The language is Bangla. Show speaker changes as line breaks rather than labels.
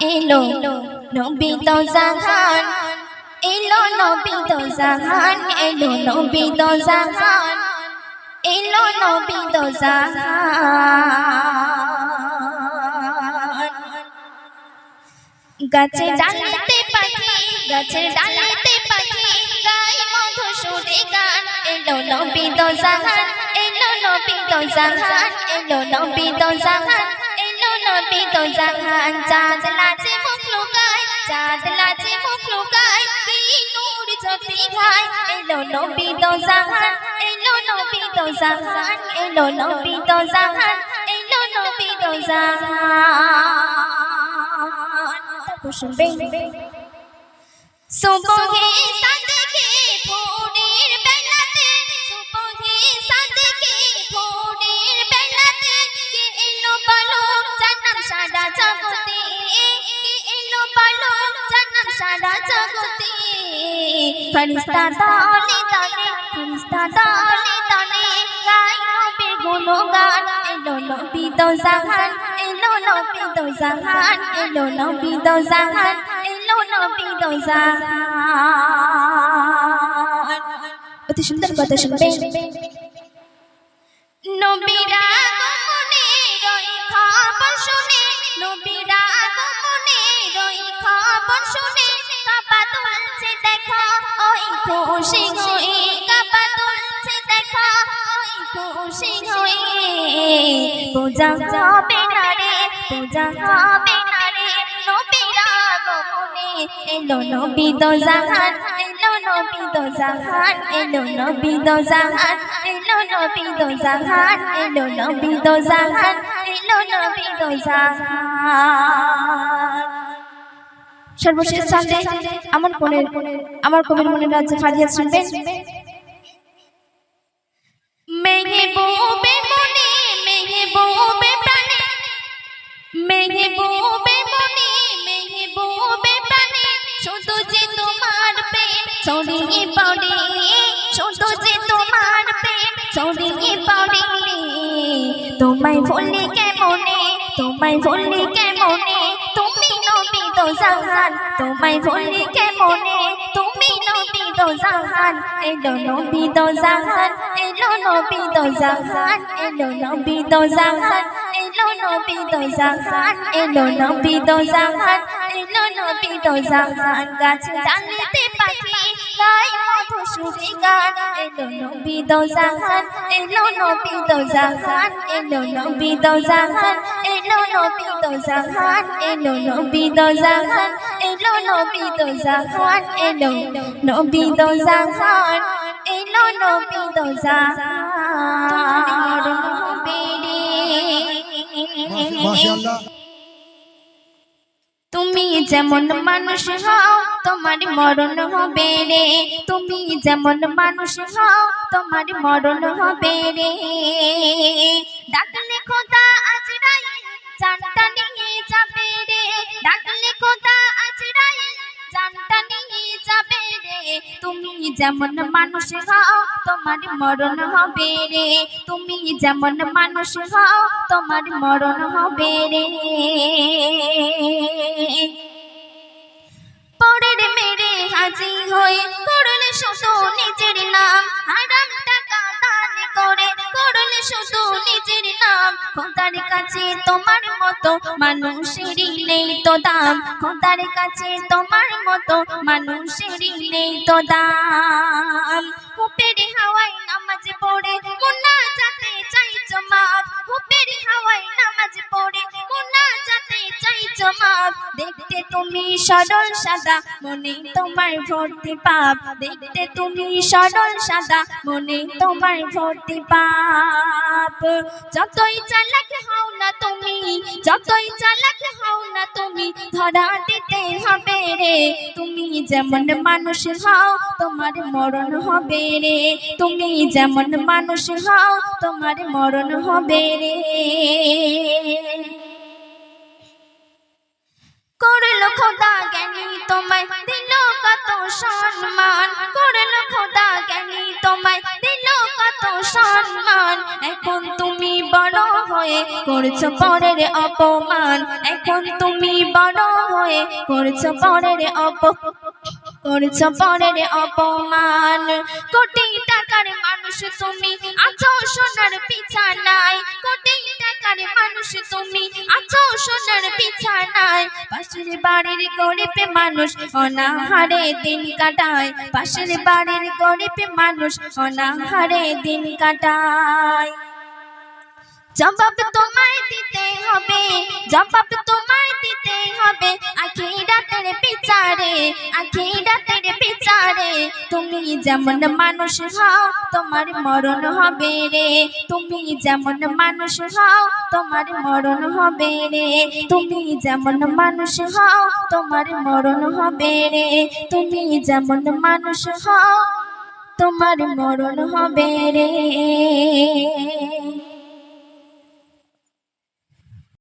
এলো নবী তো জাহান, এলো নবী তো জাহান, এলো নবী তো জাহান, এলো নবী তো জাহান। গাছে ডালিতে পাখি গাছের ডালিতে পাখি গায় মধু সুরে গান। এলো নবী তো জাহান, এলো নবী তো জাহান, এলো নবী তো জাহান চাঁদ লাচে মুখ লুকায় চাঁদ লাচে মুখ লুকায় কি নূর জ্যোতি ভাই এলো নবী তো জাহান এলো নবী তো জাহান এলো নবী তো জাহান এলো নবী তো জাহান শুনবে সুবহে সাদকে ভোরের ফরিস্তা দলে দলে ফরিস্তা দলে দলে গায় নবীর গুণগান এলো নবী তো জাহান এলো নবী তো জাহান এলো নবী তো জাহান এলো নবী তো জাহান অতি সুন্দর কথা শুনবে নবীরা আগমনে রই খবর শুনে নবীরা আগমনে রই খবর শুনে দেখো, ওই খুশি হয়ে কাবা তুলছে, দেখো, ওই খুশি হয়ে পূজা হবে না রে, পূজা হবে না নবীরা আগমনে। এলো নবী তো জাহান এলো নবী তো জাহান এলো নবী তো জাহান এলো নবী তো জাহান এলো নবী তো জাহান এলো নবী তো জাহান সর্বশেষ সাথে আমার কোনের আমার কবির মনের রাজ্যে ফারিয়া শুনবে। মেঘে বোবে মনে মেঘে বোবে প্রাণে। মেঘে বোবে মনে মেঘে বোবে প্রাণে। শুধু যে তোমার প্রেম ছড়িয়ে পড়ে। শুধু যে তোমার প্রেম ছড়িয়ে পড়ে। তোমায় ভুলি কেমনে? তোমায় ভুলি কেমনে? তো জাহান তোমায় ভুলি কেমনে তুমি নবী তো জাহান এলো নবী তো জাহান এলো নবী তো জাহান এলো নবী তো জাহান এলো নবী তো জাহান এলো নবী তো জাহান এলো নবী তো জাহান গাছ ডালিতে পাখি গায় সুরে গান এলো নবী তো জাহান এলো নবী তো জাহান এলো নবী তো জাহান এলো নবী তো জাহান এলো নবী তো জাহান এলো নবী তো জাহান এলো নবী তো জাহান এলো নবী তো জাহান। তুমি যেমন মানুষ হও তোমার মরণ হবে রে। তুমি যেমন মানুষ হও, তোমার মরণ হবে রে। ডাকলে খোদা আজরাই জানটা নিয়ে যাবে রে। ডাকলে খোদা আজরাই জানটা নিয়ে যাবে রে। তুমি যেমন মানুষ হও, তোমার মরণ হবে রে। তুমি যেমন মানুষ হও, তোমার মরণ হবে রে। শুধু নিজের নাম। খোদার কাছে তোমার মতো মানুষেরই নেই তো দাম। খোদার কাছে তোমার মতো মানুষেরই নেই তো দাম। হাওয়ায় নামাজ তুমি সরল সাদা, মনে তোমার ভর্তি পাপ। দেখতে তুমি সরল সাদা, মনে তোমার ভর্তি পাপ। যতই চালাক হও না তুমি, যতই চালাক হও না তুমি, ধরা দিতে হবে রে। তুমি যেমন মানুষ হও, তোমার মরণ হবে রে। তুমি যেমন মানুষ হও, তোমার মরণ হবে রে। করল খোদা জ্ঞানী, তোমায় দিল কত সম্মান। করল খোদা জ্ঞানী, তোমায় দিল কত সম্মান। এখন তুমি বড় হয়ে করছ পরের অপমান। এখন তুমি বড় হয়ে করছ পরের অপ করছ পরের অপমান। কোটি টাকার মানুষ তুমি আছো সোনার বিছানায়। কোটি টাকার মানুষ তুমি আছো সোনার বিছানায়। পাশের বাড়ির গরিব মানুষ অনাহারে দিন কাটায়। পাশের বাড়ির গরিব মানুষ অনাহারে দিন কাটায়। জবাব তোমায় দিতে হবে, জবাব তোমায় দিতে হবে। বিচারে। তুমি যেমন মানুষ হও, তোমার মরণ হবে রে। তুমি যেমন মানুষ হও, তোমার মরণ হবে রে। তুমি যেমন মানুষ হও, তোমার মরণ হবে রে। তুমি যেমন মানুষ হও, তোমার মরণ হবে রে।